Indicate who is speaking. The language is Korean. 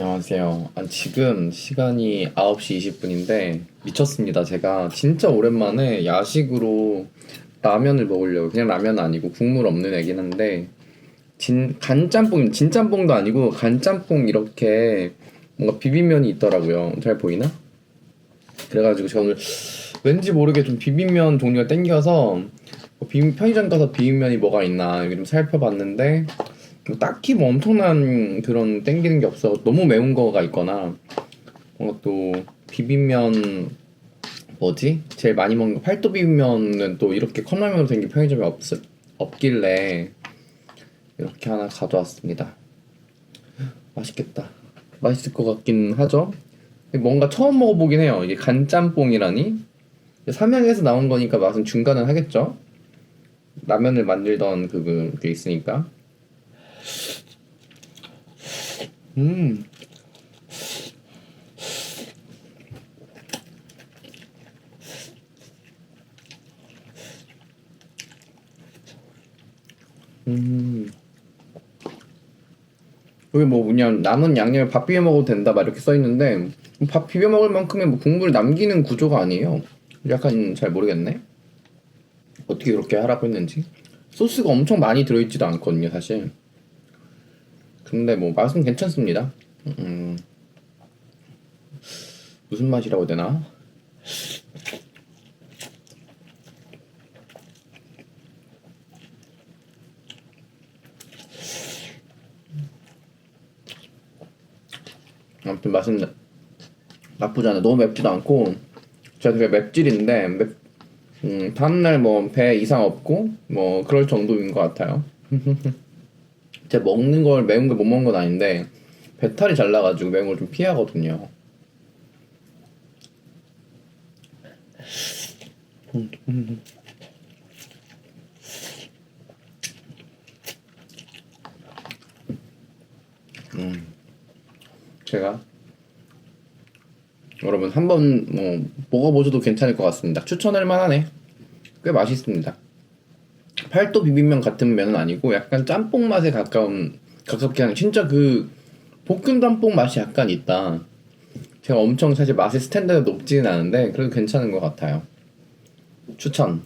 Speaker 1: 안녕하세요. 아, 지금 시간이 9시 20분인데 미쳤습니다. 제가 진짜 오랜만에 야식으로 라면을 먹으려고 그냥 라면 아니고 국물 없는 애긴 한데 진 간짬뽕 진짬뽕도 아니고 간짬뽕 이렇게 뭔가 비빔면이 있더라고요. 잘 보이나? 그래가지고 제가 오늘 왠지 모르게 좀 비빔면 종류가 땡겨서 뭐 비빔 편의점 가서 비빔면이 뭐가 있나 이렇게 좀 살펴봤는데 뭐 딱히 뭐 엄청난 그런 땡기는 게 없어. 너무 매운 거가 있거나 뭔가 또 비빔면 뭐지? 제일 많이 먹는 거 팔도 비빔면은 또 이렇게 컵라면으로 생긴 편의점이 없 없길래 이렇게 하나 가져왔습니다. 맛있겠다. 맛있을 것 같긴 하죠? 뭔가 처음 먹어보긴 해요. 이게 간짬뽕이라니? 삼양에서 나온 거니까 맛은 중간은 하겠죠? 라면을 만들던 그- 그게 있으니까 음. 음. 여기 뭐 뭐냐 남은 양념을 밥 비벼 먹어도 된다 막 이렇게 써 있는데 밥 비벼 먹을 만큼의 뭐 국물 남기는 구조가 아니에요. 약간 잘 모르겠네. 어떻게 그렇게 하라고 했는지 소스가 엄청 많이 들어있지도 않거든요 사실. 근데 뭐 맛은 괜찮습니다. 음, 무슨 맛이라고 되나? 아무튼 맛은 나- 나쁘지 않아. 너무 맵지도 않고 제가 되게 맵찔인데 맵, 음, 다음날 뭐 배 이상 없고 뭐 그럴 정도인 것 같아요. 제가 먹는 걸 매운 걸 못 먹는 건 아닌데 배탈이 잘 나가지고 매운 걸 좀 피하거든요. 음, 제가 여러분 한번 뭐 먹어보셔도 괜찮을 것 같습니다. 추천할 만하네. 꽤 맛있습니다. 팔도 비빔면 같은 면은 아니고 약간 짬뽕 맛에 가까운 가깝게 하는 진짜 그 볶음 짬뽕 맛이 약간 있다. 제가 엄청 사실 맛의 스탠다드 높지는 않은데 그래도 괜찮은 것 같아요. 추천.